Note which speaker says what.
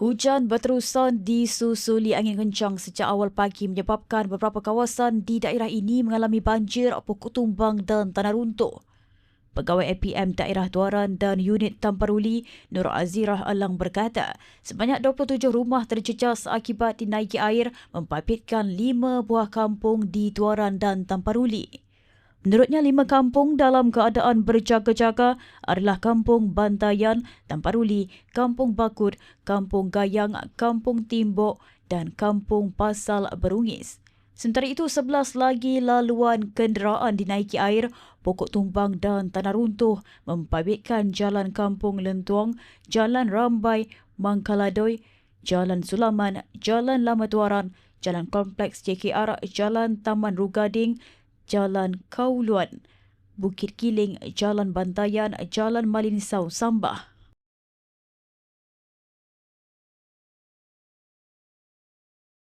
Speaker 1: Hujan berterusan disusuli angin kencang sejak awal pagi menyebabkan beberapa kawasan di daerah ini mengalami banjir, pokok tumbang dan tanah runtuh. Pegawai APM Daerah Tuaran dan Unit Tamparuli, Nur Azirah Alang berkata, sebanyak 27 rumah terjejas akibat dinaiki air membabitkan lima buah kampung di Tuaran dan Tamparuli. Menurutnya, lima kampung dalam keadaan berjaga-jaga adalah Kampung Bantayan, Tamparuli, Kampung Bakut, Kampung Gayang, Kampung Timbok dan Kampung Pasal Berungis. Sementara itu, sebelas lagi laluan kenderaan dinaiki air, pokok tumbang dan tanah runtuh membabitkan Jalan Kampung Lentuang, Jalan Rambai, Mangkaladoi, Jalan Sulaman, Jalan Lama Tuaran, Jalan Kompleks JKR, Jalan Taman Rugading, Jalan Kauluan, Bukit Kiling, Jalan Bantayan, Jalan Malinisau, Sambah.